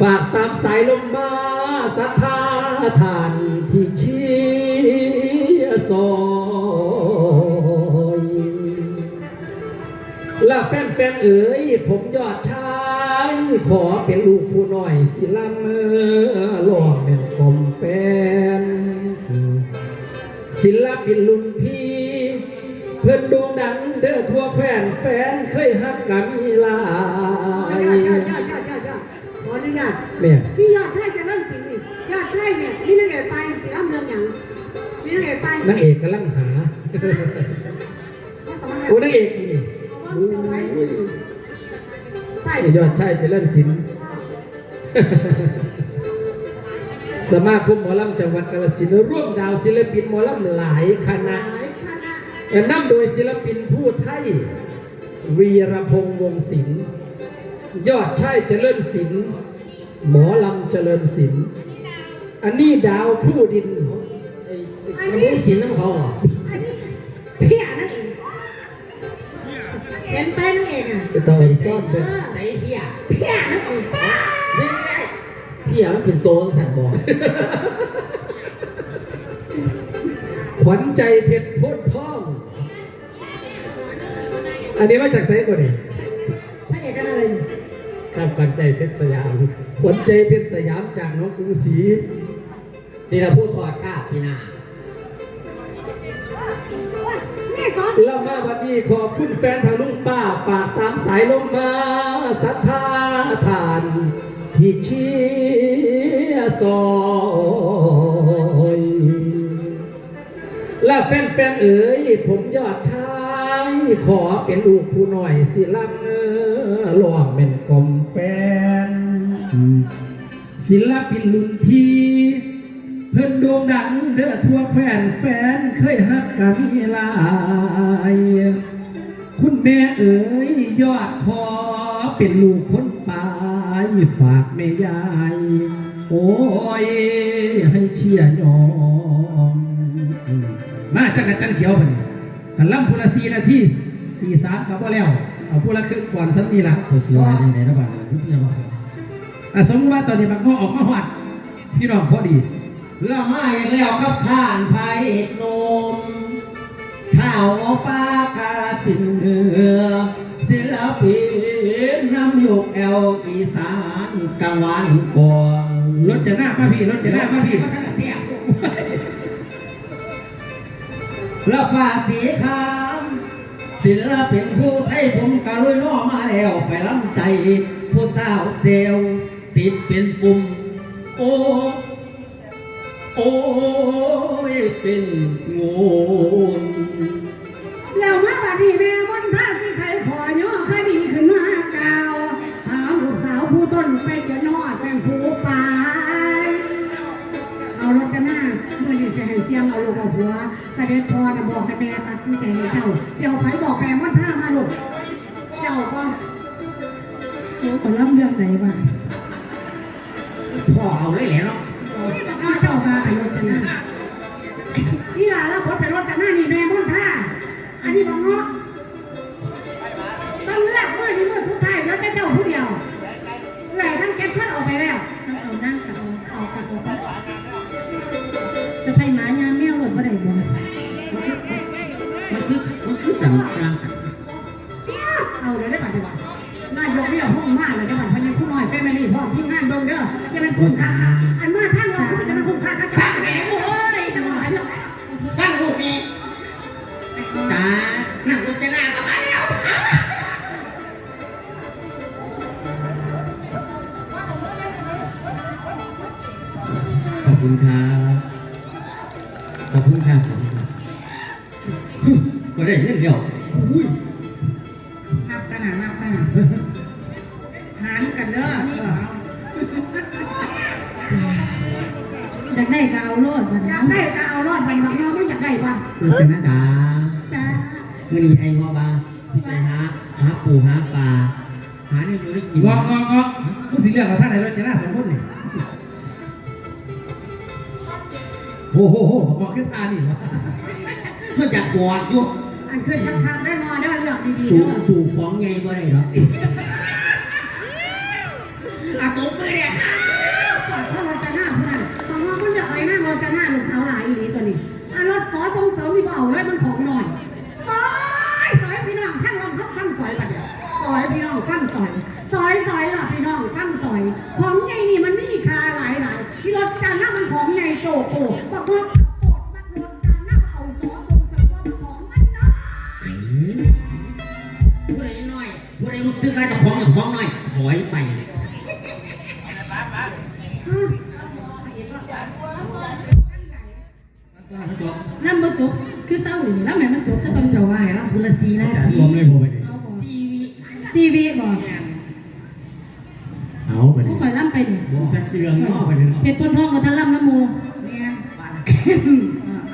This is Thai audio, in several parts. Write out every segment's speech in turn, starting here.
ฝากตามสายลมมาศรัทธาทานที่เชียร์ซอยและแฟนๆเอ๋ยผมยอดชายขอเป็นลูกผู้น้อยสิลำเมื่อหลวงเป็นกลมแฟน ศิลปินรุ่นพี่ เพื่อนด่งดังเด้อทั่วแฟนแฟนเคยฮักกันหลาย เนี่ยพี่ยอดใช่จะเริ่มสิ่งนี่ยอดใช่เนี่ยมีนางเอกไปสิรับเรื่องอย่างมีนางเอกไปนางเอกกำลังหาว่าสมัครโอ้นางเอกนี่นี่เอาว่าเอาไว้ใส่ยอดชายเจริญศิลป์สมาคมหมอลำจังหวัดกาฬสินธุ์ร่วมดาวศิลปินหมอลำหลายคณะหลายคณะนำโดยศิลปินผู้ไทย วีรพงษ์วงศิลป์ยอดชายเจริญศิลป์ หมอลำเจริญศิลป์อันนี้ดาวผู้ดินไอ้ไอ้บุ้ยสินน้ำเขาเหรออันนี้เพี้ยนั่นเองเห็นไปนางเอกอะไปต่ออีกซ่อนเอเด้ออใส่เพี้ยเพี้ยนั่นเองไม่ได้เพี้ยมันเป็นโตสั่นบอกขวัญใจเพชรพธิ์ทอง อันนี้มาจากไซก่อนนี่พระเอกกันอะไรเนี่ย ครับขวัญใจเพชรสยามขวัญใจเพชรสยามจากน้องกรุงศรีนี่เราพูดถอดคาพี่นาแล้วมาวันนี้ขอบคุณแฟนทางลุงป้าฝากตามสายลมมาศรัทธาทาน ที่เชียร์ซอยและแฟนๆเอ๋ยผมยอดชาย ขอเป็นลูกผู้หน้อยสิลำเออหลวงเป็นกลม ศิลปินรุ่นพี่ เพิ่นโด่งดังเด้อทั่วแฟนแฟนเคยฮักกันหลาย คุณแม่เอ๋ยยอดคอเป็นลูกคนปลายฝากแม่ยาย โอ้ย ให้เชียร์ยอมมาจักรจันเขียวปะนี่กันล่ำพุละสีนาทีตีสามกับว่าแล้ว เอาพุละครึ่งก่อนสักนี่ละเขาเสียอะไรจังไหนะบาดเลยพี่น้อง อะสมมติว่าตอนนี้มันก็ออกมาหวัดพี่น้องพอดีเรามาอีกแล้วครับข้านไผ่นมข้าวงอปลากาลสินธุ์เหนือศิลปินนำยุกแอลอีสานกลางวันกวางรถจะหน้ามาพี่รถจะหน้ามาพี่แล้วฟ้าสีคามศิลปินผู้ไทยผมกะลุยน้อมาแล้วไปลำใจผู้สาวเซลล ติดเป็นปุ่ม โอ้โอ้ยเป็นงูแล้วมาบัดนี้แม่บนท่าสิใครขอย่อคดีขึ้นมากล่าวถามลูกสาวผู้ต้นไปจะนอดเป็นผู้ป่าเอารถกันหน้าเมื่อนี้เสียให้เสียงเอาลูกเอาผัวเสด็จพอนะบอกให้แม่ตัดสินใจให้เจ้าเสี่ยวไผบอกแม่มันท่ามาลูกเจ้าก็โอ้ก็รับเรื่องไหนวะ พ่อเอาเลยแหละเนาะถ้าเจ้ามาเป็นรถกันหน้ คุณครับขอบคุณครับขอบคุณครับก็ได้เงินเดียวอุ้ยนับกันนะนับกันนะหารกันเด้ออยากได้ก็เอาโลดบัดอยากได้ก็เอารอดไปบักน้องไม่อยากได้ป่ะลูกจะหน้าดาจ้าเมื่อนี้ไอ้งอบานี่วะเพื่ออยากกอดอยู่อันขึ้นคักๆได้มอเด้อเลือกดีๆสู่เด้อสู่ของไงก็ได้หรอกอาตุ๊กมือเนี่ยค่ะอย บ่เอาไปดิผู้ข่อยล่ำไปนี่วงจักรเรืองเนาะไปดิเนาะเพชรปนทองบ่ทันล่ำน้ำหมู่แม่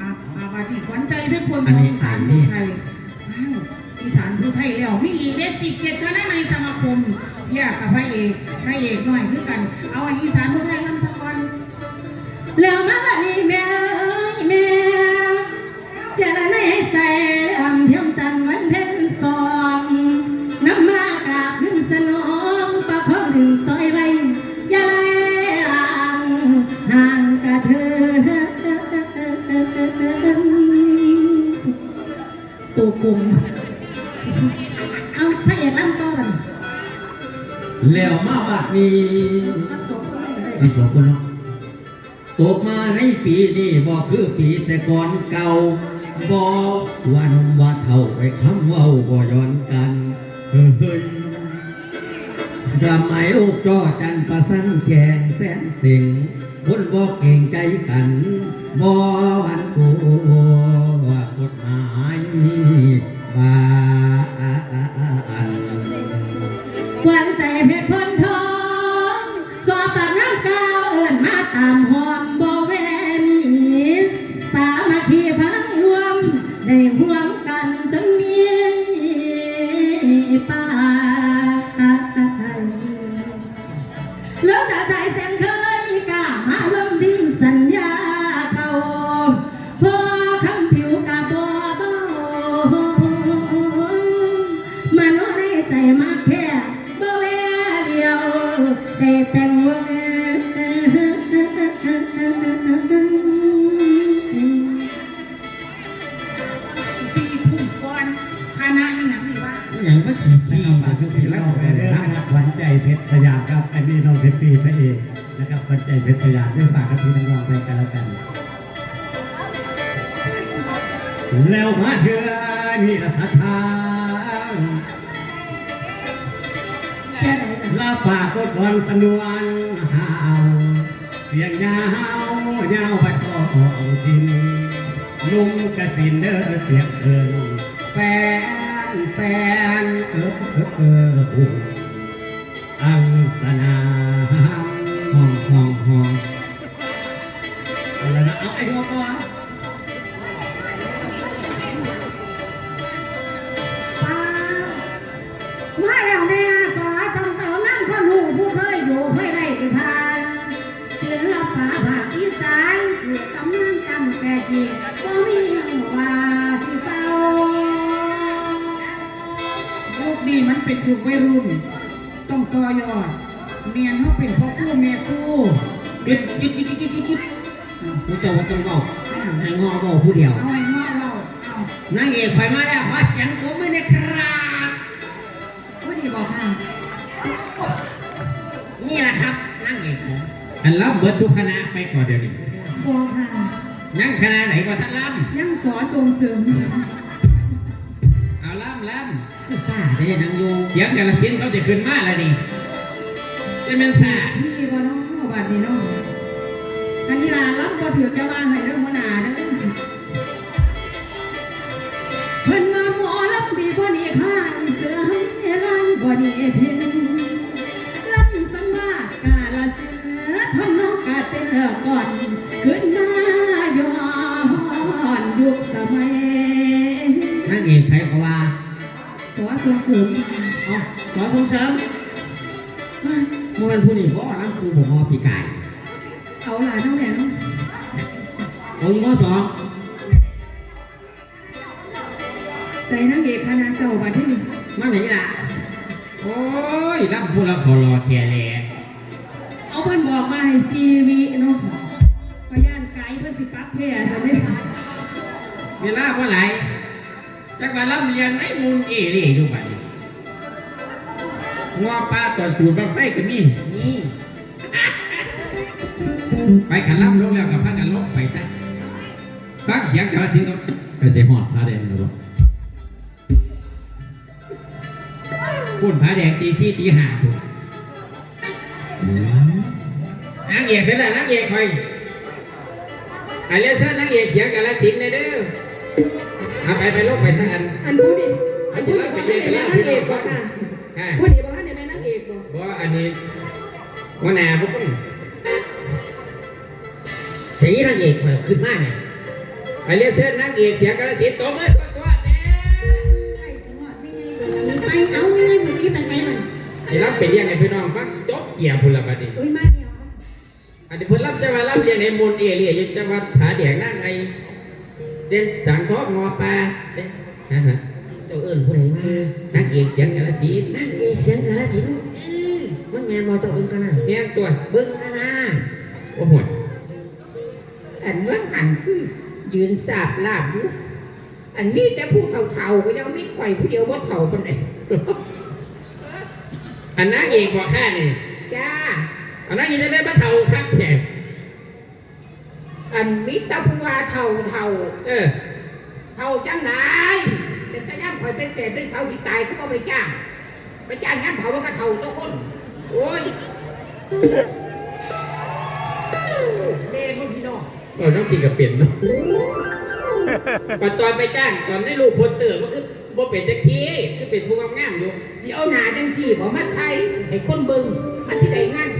อาอาบาดีขวัญใจเพื่อนคนของอีสานผู้ไทยฟังอีสานผู้ไทยแล้วมีอีกเด็ดสิบเจ็ดคณะในสมาคมแยกกับพระเอกพระเอกหน่อยคือกัน เอาอีสานผู้ไทยนำสักวันแล้วมาบัดนี้แม่ เอาพระเอกล่ำต่อกันแล้วมาบัดนี้รับสมก็ได้ทั้งสองคนเนาะตกมาในปีนี้บ่คือปีแต่ก่อนเก่าบ่ว่าหนมว่าเท่าไปคำเว้าบ่ย้อนกันเฮ้ยสมัยลูกจ้อจันประสันแกงแสนสิงคนบ่เก่งใจกันบ่หวันกลัวกฎหมายบาน กวางใจเพชรพนทองก็ปากน้ำกาวเอิญมาตามหอมบ่แวนีสามัคคีพลังรวมในห่วง แล้วมาเถื่อนี่ละทัทางแค่ละลาฝากก็ก่อนสนวนหาวเสียงยาวยาวไปต่อของทินลุงกระสินเด้อเสียงเอิงแฟนแฟนเออเออเอออังสนา ตั้งแต่กี่บ่มีว่าสิเศร้ายุคนี้มันเป็นยุควัยรุ่น ต้องต่อยอดเมียนเขาเป็นพ่อคู่แม่คู่หยุดหยุดหยุดหยุดหยุดหยุดผู้เจ้าว่าต้องเว้าให้งอเว้าผู้เดียวเอาไอ้เงาะเราเอานางเอกไฟมาแล้วขอเสียงปรบมือหนะครับผู้ดีบอกค่ะนี่แหละครับนางเอกของอันรับเบิดทุกคณะไปก่อนเดี๋ยวนี้บอกค่ะ ยังคณะไหนกว่าท่านรับยังสอส่งเสริมเอาล่ำล่คือซ่าได้นางโยำเสียงแต่ละทิ้นเขาจะขึ้นมาแล้วนี่จะเป็นซาพี่บ่น้องบาดนี้น้องอันนี้ลารับบ่ถือจะว่าให้เรื่องมน ล่ำพูดแล้วเขารอเทียแหล่เอาเพิ่นบอกมาให้ซีวีเนาะพยานไกด์เพิ่นสิปรั๊บแพ้ซะเด้เวลาว่าไหลจักว่าล่ำเรียนไอ้มูลเอเล่อยู่บัดนี้โงอปลาต่อจูดบังไฟก็มีนี่ไปขันล่ำลงแล้วกับพากันลบไปซะฟังเสียงกระสินธุ์ไปเสียหอดผ้าแดงหรือเปล่าพูดผาแดงตีสี่ตีห้าถูก นางเอกเสร็จแล้วนางเอกคอยไอเลเซอร์นางเอกเสียงกระสินธุ์เลยเด้อเอาไปไปลบไปสักอันอันพูดดิอันพูดดิบอกให้แม่นางเอกบ่ค่ะค่ะพูดดิบอกให้แม่นางเอกบ่บ่อันนี้หัวหน้าพวกคุณสีนางเอกคอยขึ้นมาเนี่ยไอเลเซอร์นางเอกเสียงกระสินธุ์ตบเลยสวัสดีไปเอาไม่ได้บุษีไปใส่มันที่รับไปเลี้ยงให้พี่น้องฟังจบเกี่ยวพุ่นละบัดนี้อุ้ยมาเดียวอันนี้เพิ่นรับจะมารับเรียนในมนต์เอเรียยังจะมาผาแดงนั่งไงเด่นสังทองงอปลาเด่นฮะฮะเจ้าเอิญผู้ใดมานักเอกเสียงกาลสีธุ์นางเอกเสียงกาลสินธุ์อื้อมันแมนบอเจ้าเบิ่งกันนะเมียนตัวเบิ่งกันนะโอ้โหยอันเมื่อหันคือยืนสาบลาบอยู่อันนี้แต่ผู้เฒ่าๆก็ยังไม่ค่อยผู้เดียวว่าเฒ่าปานไหนอันนักเอกบอกข้านี่จ้า อันนักเอกจะได้มาเท่าครับแท้อันมิตรผู้ว่าเฒ่าเฒ่าเออเฒ่าจังไหนเด็กแต่ย่ำคอยเป็นเศษเป็นเสาสิตายเขาก็ไปจ้างไปจ้างย่ำเฒ่ามันก็เฒ่าตัวคน โอ้ยเม่มึงพี่น้องเออน้องสิกับเปลี่ยนเนาะปัดตอนไปจ้างตอนได้รูปโพสเตอร์มันคือบ่เป็นแท็กซี่คือเป็นผู้งามๆอยู่สิเอาหนาจังสี่บอกมาไทยให้คนเบิ่งมันที่ได้งานก็งานเอา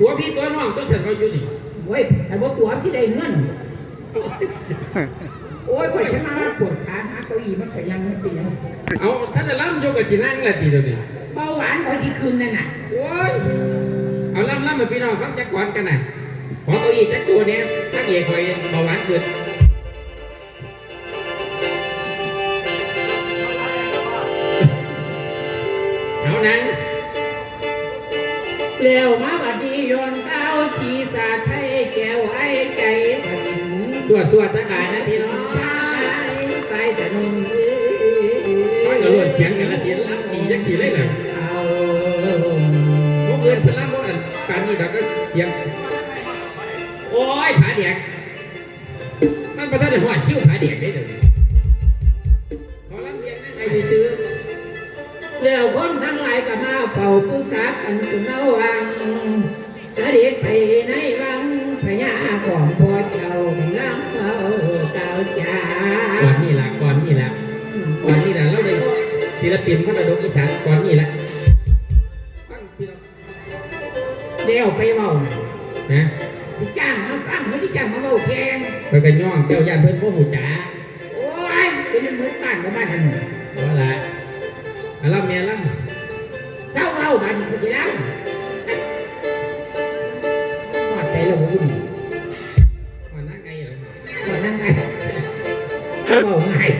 ตัวพี่ตัวน้องตัวสันเราอยู่นี่เว้ยแต่ว่าตัวที่ได้เงิน โอ้ยข่อยจะมาปวดขาหาเก้าอี้มันข่อยยังไม่เปลี่ยนเอาถ้าจะล่ำโยกกับสินั่งละทีเดียวนี่เบาหวานข่อยที่คืนนั่นน่ะโอ้ยเอาล่ำล่ำมาพี่น้องฟังจักก่อนกันน่ะขอเก้าอี้จักตัวเนี้ยนักเอกคอยเบาหวานเกิดเอานั้นเร็วมาบั สวดสวดทั้งหลายนะพี่น้องใส่นุ่มร้อยกระโดดเสียงกันละเสียงล่ำดีจักสีเลยเลยเอาพวกเอินเพื่อนล่ำพวกอันปานนี้เราก็เสียง โอ้ยผาเด็กมันประทันได้หัวชิ้วผาเด็กได้เลย ศิลปินมรดกอีสานก่อนนี่ละฟังพี่น้องเดี๋ยวไปเว้าน่ะนะที่จ้างมาฟังหรือที่จ้างมาเว้าแพงไปกันย่องเจ้าย่านเพิ่นพ่อหูจ๋าโอ้ยเป็นเหมือนบ้านกับบ้านนั่นว่าละอาล่ำเนี่ยล่เจ้าเว้าบ้านนี่ก็จะแล้วทอดใจเราบุญำก่อนหน้าไงเหรอทอดนั่งไงเว้าง่าย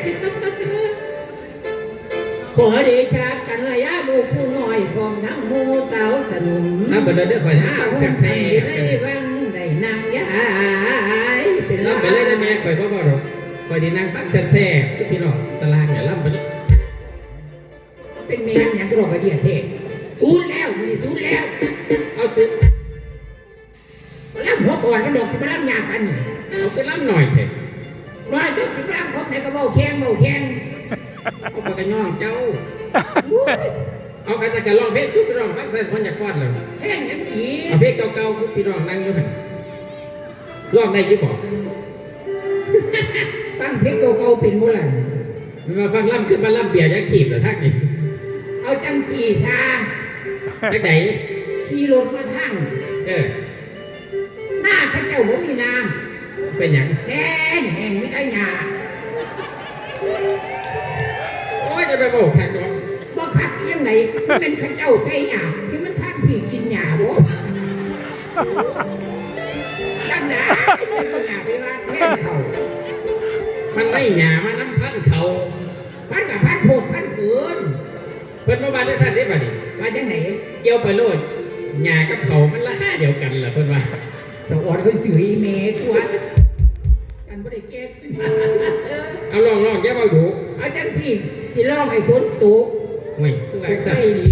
ขอเดชะกันระยะลูกผู้น้อยของทั้งหมู่สาวสนุนน้ำเปิดเด้อคอยนะฟังแซ่บแซ่บได้วังได้นางยายเป็นล่ำไปเลยนะแม่คอยพ่อบอกหรอกคอยดีนั่งฟังแซ่บแซ่บพี่น้องตารางเนี่ยล่ำไปเลยเป็นแม่อย่างกระโดดกระเดียเทศ ฟังเส้นคนอยากฟอดเลยแห้งอย่างอีเอาเพลงเก่าๆคือพี่น้องนั่งอยู่หันร้องได้ยี่บอกฟังเพลงเก่าๆเป็นโบราณมันมาฟังล่ำขึ้นมาล่ำเบียร์ยักขีบเหรอทักนี่เอาจังสีชาทักไหนขี่รถมาทั้งเออหน้าข้าเจ้าผมมีน้เป็นหยังำแห้งแห้งไม่ได้หยาโอ้ยจะไปบอกใครก่อนบ่คักอีหยังไหนมันเป็นข้าเจ้าใจหยาที่มันทั้ง ผีกินหยาบ่จังไหนมันก็หยาไปว่าแห้งเขามันไม่หยามาน้ำพันเขาพันกับพันโพดพันเกินเพิ่นมาบานได้สัตว์ได้ป่ะนี่ว่าจังไหนเกี่ยวไปโลดหยากับเขามันราคาเดียวกันล่ะเพิ่นว่าสะออนคนสวยเมตัวอันบ่ได้แก้ขึ้นมาเอาลองลองแย่าเอาดูเอาจังสิสิลองให้ฝนตกเฮ้ยคือว่าใส่สั่นดี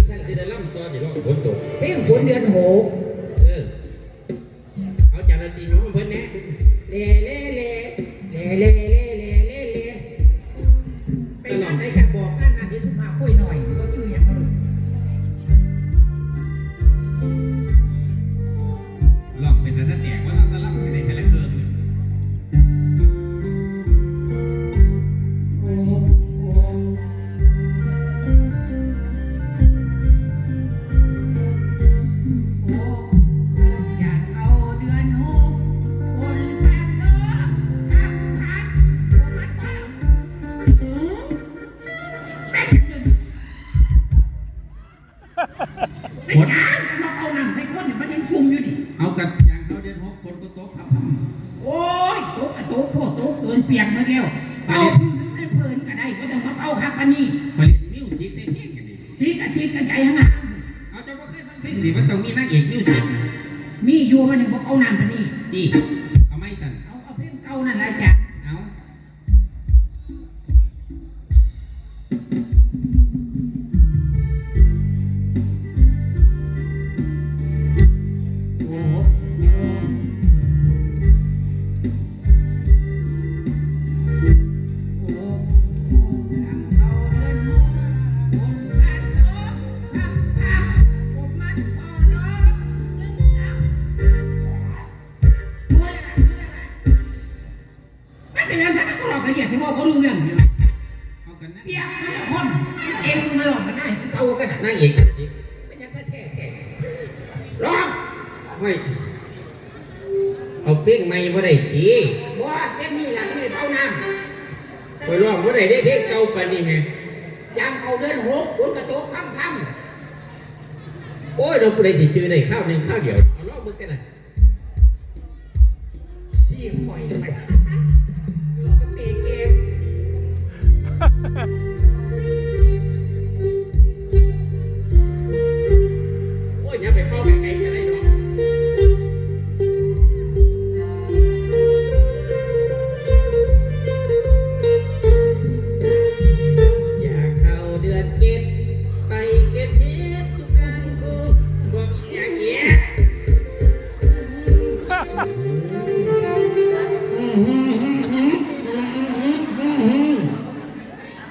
ฝนตกเพียงฝนเดือนหก ไปร้องบ่ได้ได้เพลงเก่าปานนี้แม่ยางเขาเดินหกฝนกระโตกค่ำๆโอ้ยเราผู้ใดสิจือในข้าวหนึ่งข้าวเดียวเอาลองมึงกันนะที่คอยไป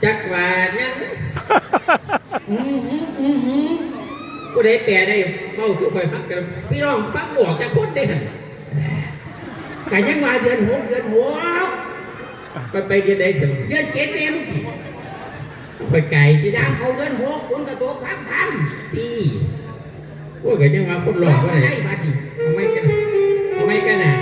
จักว่ายังกูได้แปลได้เมาสุคอยฟังกันพี่น้องฟังบอกจะคนได้หันกันยังมาเดือนหกเดือนหกไปไปเดือนใดเสียเดือนเจ็ดเนี่ยมึงคอยไก่ที่ยาสางมเขาเดินหกฝนกระตกค่ำค่ตีพวกแกยังมาคนำหลอกว่าได้ไรบัดนี้ทำไมกันทำไมกันน่ะ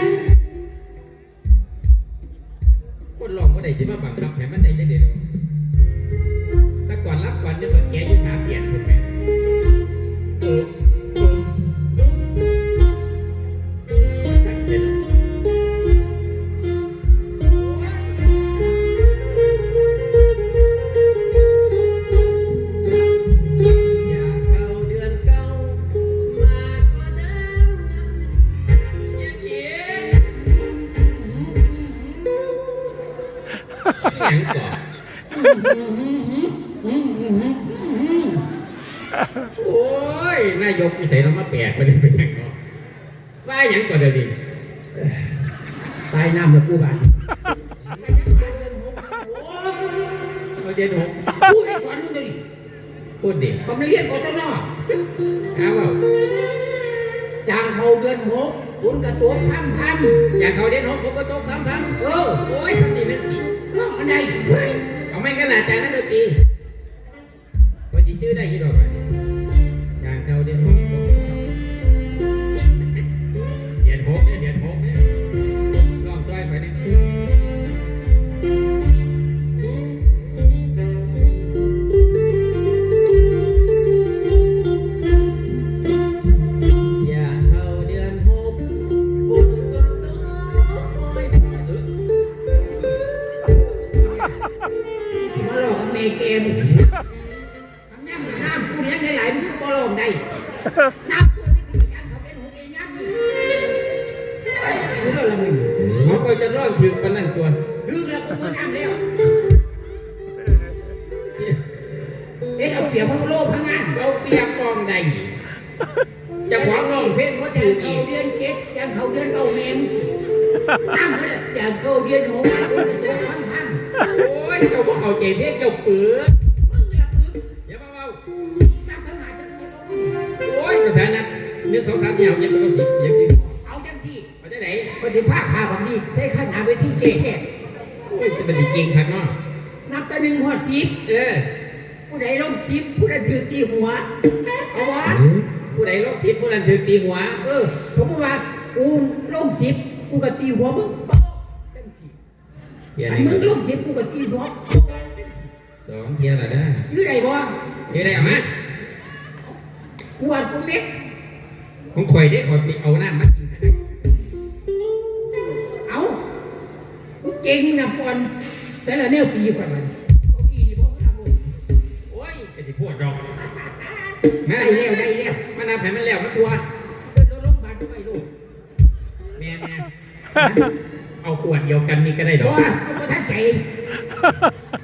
จางเขาเดือนหกคุณกระตัวสามพันอยากเขาเดือนหกผมก็ตกคำคเออโอ้ยสำนีนึกดีน้องอันใดเอาไม่ขนาดจานนั้นดนตรีว่าจีชื่อได้ยี่ดอกไหม เหมือนน้ำกูเลี้ยงได้หลายมันคือบอลลมได้น้ำกูนี่คือการเขาเป็นหัวเองยักษ์นี่รู้แล้วละมึงเขาคอยจะร้องถึงปานนั่นตัวรู้แล้วกูก็ทำแล้วเอ็ดเอาเปรียบพระโลกพระงานเราเปรียบกองใดจะขวางร้องเพลงว่าจะถือเข้าอีกเดือนเจ็ดยังเข้าเดือนเก้าเมมน้ำเลยจะเข้าเดือนหกตัวตัวพังพังโอ้ยเจ้าบ่เข้าใจเพลงเจ้าเปื้อมึ สองสามสี่ห้าหกเจ็ดแปดเก้าสิบยังสิเอาจังที่มาจากไหนปฏิภาคขาบางทีใช้ขนาดไปที่เก๊แค่โอ้ยจะเป็นจริงครับเนาะนับแต่หนึ่งหอดสิบเออ ผู้ใดลงสิบผู้นั้นถือตีหัวเอาวะผู้ใดลงสิบผู้นั้นถือตีหัว เออสมมติว่ากูลงสิบกูก็ตีหัวมึงโป๊ะจังสิเทียนอันนี่มึงลงสิบกูก็ตีหัวโป๊ะสองเทียนอะไรนะยืดได้บ่เทียนได้เอามากูอัดกูเม็ด ของข่อยได้ข่อยไปเอาน้ำมากินครับเอากูเก่งนะปอนแต่ละแนวตีก่อนมันเอาอีนี่บ่ทำบ่โอ้ยกะสิพูดดอกมาได้แล้วได้แล้วมานับให้มันแล้วมันตัวเดินโรงพยาบาลไปลูกแม่แม่เอาขวดเดียวกันนี่ก็ได้ดอกว่าเอาไปทัดใจ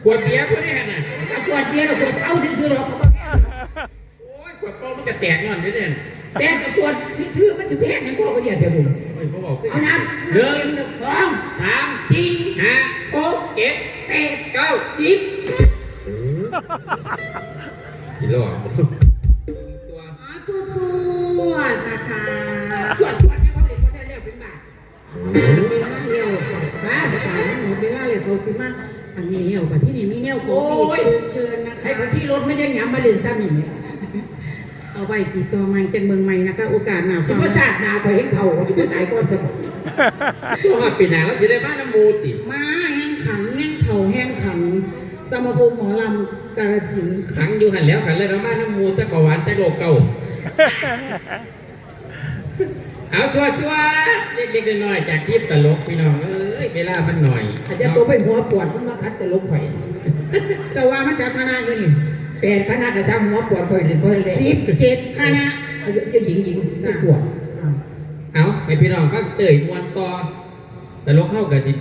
ขวดเบียร์พวกนี้น่ะถ้าปวดเบียร์เราปวดเอาถือๆหรอกเขาบอกแค่โอ้ยขวดโป้มันจะแตกย้อนนี่เด่น แต่ถ้าปวดถือๆมันจะแพงอย่างพวกก็เดียวเถอะผมโอ้ยเขาบอกขึ้นเอาน้ำหนึ่งน้ำเย็นสองสามสี่ห้าหกเจ็ดแปดเก้าสิบสิโลตัวสู้ๆนะคะชวดชวดให้เขาเด็กเขาจะเรียกเป็นบาทเวลาเร็วบ้าสารหมดเวลาเลยเขาสิมาอันนี้เหี่ยวกว่าที่นี่มีแนวโกบีเชิญนะให้คะคนที่รถไม่ได้หยามมาเล่นซ้ำอย่างนี้ เอาไว้ติดต่อใหม่จังเมืองใหม่นะคะ โอกาสหนาวสมมติชาติหนาคอยเห็นเขาเขาจะไปตายก้อนเถอะตัวมาปีหนาแล้วสิได้บ้านน้ำมูติมาแห้งขันแห้งเข่าแห้งขันสมาคมหมอลำกาลสินธุ์ขังอยู่หันแล้วขันเลยแล้วบ้านน้ำมูแต่ประวัติแต่โลกเก่าเอาสวัสดีเล็กๆน้อยๆจากทีมตลกพี่น้องเอ้ยเวลามันหน่อยอาจจะตัวไปหัวปวดมันมาคัดแต่ลงไข่จะว่ามันจะคณะอยู่นี่ แปดคณะกระช่างหัวปวดคอยเล่นเพราะอะไรสิบเจ็ดคณะอายุจะหญิงหญิงจะปวดเอาให้พี่น้องฟังเตยมวนต่อตลกเข้ากับสิ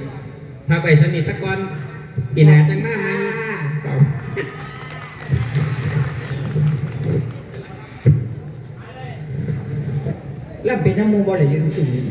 พาไปสนิทสักก่อนปีหนาจังมากไหมครับแล้วเป็นน้ำมูบอลเลยอยู่ตรงนี้